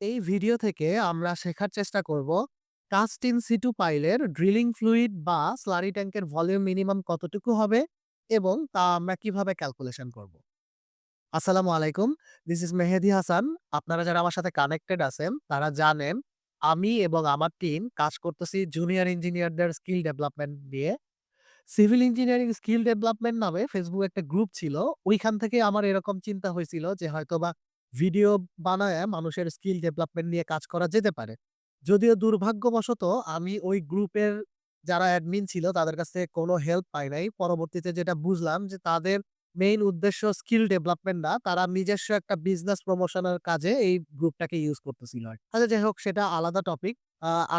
এই ভিডিও থেকে আমরা শেখার চেষ্টা করব কাস্ট ইন সিটু পাইলের ড্রিলিং ফ্লুইড বা স্লারি ট্যাঙ্কের ভলিউম মিনিমাম কতটুকু হবে এবং তা আমরা কীভাবে ক্যালকুলেশন করব। আসসালামু আলাইকুম দিস ইজ মেহেদি হাসান। আপনারা যারা আমার সাথে কানেক্টেড আছেন, তারা জানেন আমি এবং আমার টিম কাজ করতেছি জুনিয়র ইঞ্জিনিয়ারদের স্কিল ডেভেলপমেন্ট নিয়ে। সিভিল ইঞ্জিনিয়ারিং স্কিল ডেভেলপমেন্ট নামে ফেসবুক একটা গ্রুপ ছিল, ওইখান থেকে আমার এরকম চিন্তা হয়েছিল যে হয়তোবা ভিডিও বানায় মানুষের স্কিল ডেভেলপমেন্ট নিয়ে কাজ করা যেতে পারে। যদিও দুর্ভাগ্যবশত আমি ওই গ্রুপের যারা অ্যাডমিন ছিল তাদের কাছ থেকে কোনো হেল্প পাই নাই। পরবর্তীতে যেটা বুঝলাম যে তাদের মেইন উদ্দেশ্য স্কিল ডেভেলপমেন্ট না। তারা নিজস্ব একটা বিজনেস প্রমোশনের কাজে এই গ্রুপটাকে ইউজ করতেছিল আচ্ছা যাই হোক সেটা আলাদা টপিক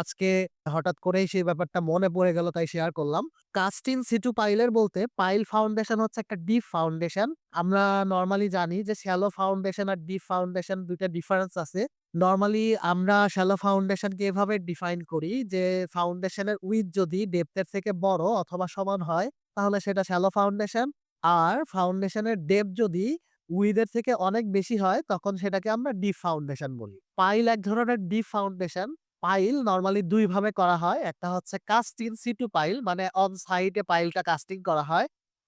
আজকে হঠাৎ করেই সেই ব্যাপারটা মনে পড়ে গেল, তাই শেয়ার করলাম। কাস্টিন সিটু পাইলের বলতে পাইল ফাউন্ডেশন হচ্ছে একটা ডিপ ফাউন্ডেশন আমরা নর্মালি জানি যে শ্যালো ফাউন্ডেশন আর ডিপ ফাউন্ডেশন দুইটা ডিফারেন্স আছে। নর্মালি আমরা শ্যালো ফাউন্ডেশনকে এভাবে ডিফাইন করি যে ফাউন্ডেশনের উইথ যদি ডেপথের থেকে বড় অথবা সমান হয়, তাহলে সেটা শ্যালো ফাউন্ডেশন আর ফাউন্ডেশনের ডেপ যদি উইদের থেকে অনেক বেশি হয়, তখন সেটাকে আমরা ডিপ ফাউন্ডেশন বলি। পাইল এক ধরনের ডিপ ফাউন্ডেশন পাইল নর্মালি দুইভাবে করা হয়। একটা হচ্ছে কাস্টিং সিটু পাইল মানে অন সাইটে পাইলটা কাস্টিং করা হয়।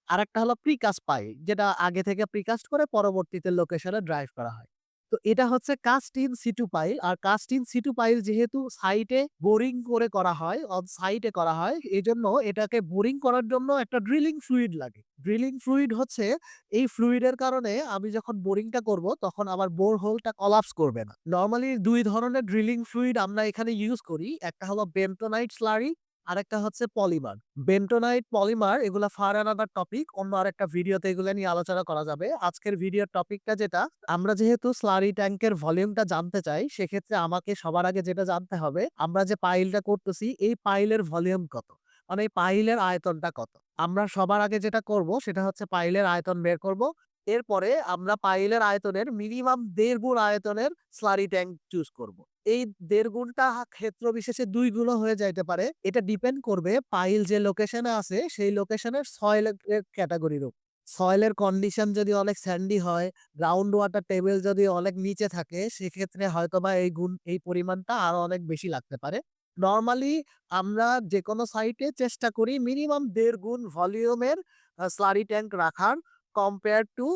আর একটা হলো প্রিকাস্ট পাইল যেটা আগে থেকে প্রিকাস্ট করে পরবর্তীতে লোকেশনে ড্রাইভ করা হয়। তো এটা হচ্ছে কাস্ট ইন সিটু পাইল আর কাস্ট ইন সিটু পাইল যেহেতু সাইটে বোরিং করে করা হয় অন সাইটে করা হয় এই জন্য এটাকে বোরিং করার জন্য একটা ড্রিলিং ফ্লুইড লাগে। ড্রিলিং ফ্লুইড হচ্ছে এই ফ্লুইডের কারণে আমি যখন বোরিংটা করব, তখন আমার বোর হোলটা কলাপস করবে না। নর্মালি দুই ধরনের ড্রিলিং ফ্লুইড আমরা এখানে ইউজ করি। একটা হলো বেন্টোনাইট স্লারি আরেকটা হচ্ছে পলিমার। বেন্টোনাইট পলিমার এগুলো ফার আনাদার টপিক অন্য আরেকটা ভিডিওতে এগুলো নিয়ে আলোচনা করা যাবে। আজকের ভিডিওর টপিকটা যেটা, আমরা যেহেতু স্লারি ট্যাঙ্কের ভলিউমটা জানতে চাই, সেক্ষেত্রে আমাকে সবার আগে যেটা জানতে হবে, আমরা যে পাইলটা করতেছি, এই পাইলের ভলিউম কত? মানে এই পাইলের আয়তনটা কত? আমরা সবার আগে যেটা করব, সেটা হচ্ছে পাইলের আয়তন বের করব। এরপরে আমরা পাইলের আয়তনের মিনিমাম দেড় গুণ আয়তনের স্লারি ট্যাঙ্ক চুজ করব। এই দেড় গুণটা ক্ষেত্র বিশেষে দুই গুণ হয়ে যাইতে পারে। এটা ডিপেন্ড করবে পাইল যে লোকেশনে আছে, সেই লোকেশনের সয়েলের ক্যাটাগরির উপর। সয়েলের কন্ডিশন যদি অনেক স্যান্ডি হয় গ্রাউন্ড ওয়াটার টেবিল যদি অনেক নিচে থাকে, সেক্ষেত্রে হয়তোবা এই গুণ, এই পরিমাণটা আরও অনেক বেশি লাগতে পারে। নর্মালি আমরা যে কোনো সাইটে চেষ্টা করি মিনিমাম দেড় গুণ ভলিউমের স্লারি ট্যাঙ্ক রাখার কম্পেয়ার টু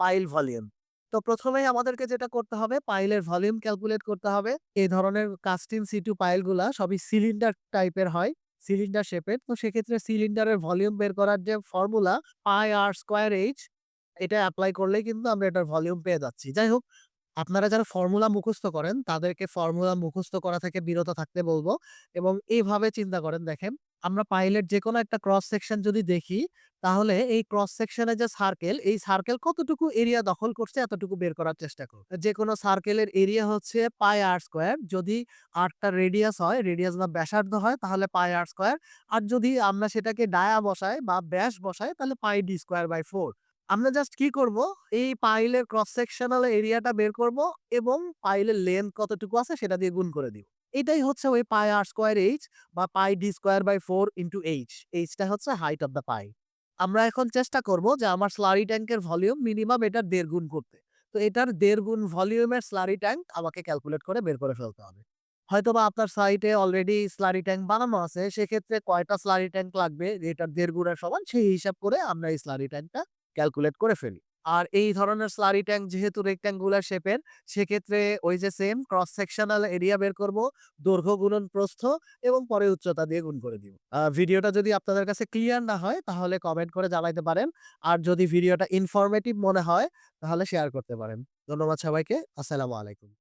পাইল ভলিউম তো প্রথমেই আমাদেরকে যেটা করতে হবে পাইলের ভলিউম ক্যালকুলেট করতে হবে। এই ধরনের কাস্টিং সিটু পাইলগুলা সবই সিলিন্ডার টাইপের হয় সিলিন্ডার শেপের তো সেক্ষেত্রে সিলিন্ডারের ভলিউম বের করার যে formula pi r square H এটা অ্যাপ্লাই করলেই কিন্তু আমরা এটার ভলিউম পেয়ে যাচ্ছি। যাই হোক, আপনারা যারা ফর্মুলা মুখস্থ করেন, তাদেরকে ফর্মুলা মুখস্থ করা থেকে বিরত থাকতে বলব এবং এইভাবে চিন্তা করেন, দেখেন। আমরা পাইলের যে কোনো একটা ক্রস সেকশন যদি দেখি, তাহলে এই ক্রস সেকশনে যে সার্কেল এই সার্কেল কতটুকু এরিয়া দখল করছে এতটুকু বের করার চেষ্টা করব যে কোনো সার্কেলের এরিয়া হচ্ছে পাই আর স্কোয়ার যদি আটটা রেডিয়াস হয় রেডিয়াস বা ব্যাসার্ধ হয়, তাহলে পাই আর স্কোয়ার আর যদি আমরা সেটাকে ডায়া বসাই বা ব্যাস বসাই, তাহলে pi D square by four আমরা জাস্ট কি করব? এই পাইলের ক্রস সেকশনাল এরিয়াটা বের করব এবং পাইলের লেন্থ কতটুকু আছে সেটা দিয়ে গুণ করে দিব। এটাই হচ্ছে ওই পাই আর স্কোয়ার এইচ বা pi D square by four into H. এইচটা হচ্ছে হাইট অফ দ্য পাই। আমরা এখন চেষ্টা করব যে আমার স্লারি ট্যাঙ্কের ভলিউম মিনিমাম এটার দেড় গুণ করতে। তো এটার দেড় গুণ ভলিউমের স্লারি ট্যাঙ্ক আমাকে ক্যালকুলেট করে বের করে ফেলতে হবে। হয়তোবা আপনার সাইটে অলরেডি স্লারি ট্যাঙ্ক বানানো আছে, সেক্ষেত্রে কয়টা স্লারি ট্যাঙ্ক লাগবে, এটার দেড় গুণের সমান সেই হিসাব করে আমরা এই স্লারি ট্যাঙ্কটা ক্যালকুলেট করে ফেলি। আর এই ধরনের স্লারি ট্যাঙ্ক যেহেতু রেক্ট্যাঙ্গুলার শেপের সেক্ষেত্রে ওই যে সেম ক্রস সেকশনাল এরিয়া বের করব, দৈর্ঘ্য গুণন প্রস্থ এবং পরে উচ্চতা দিয়ে গুণ করে দিব। ভিডিওটা যদি আপনাদের কাছে ক্লিয়ার না হয়, তাহলে কমেন্ট করে জানাইতে পারেন। আর যদি ভিডিওটা ইনফরমেটিভ মনে হয়, তাহলে শেয়ার করতে পারেন। ধন্যবাদ সবাইকে। আসসালামু আলাইকুম।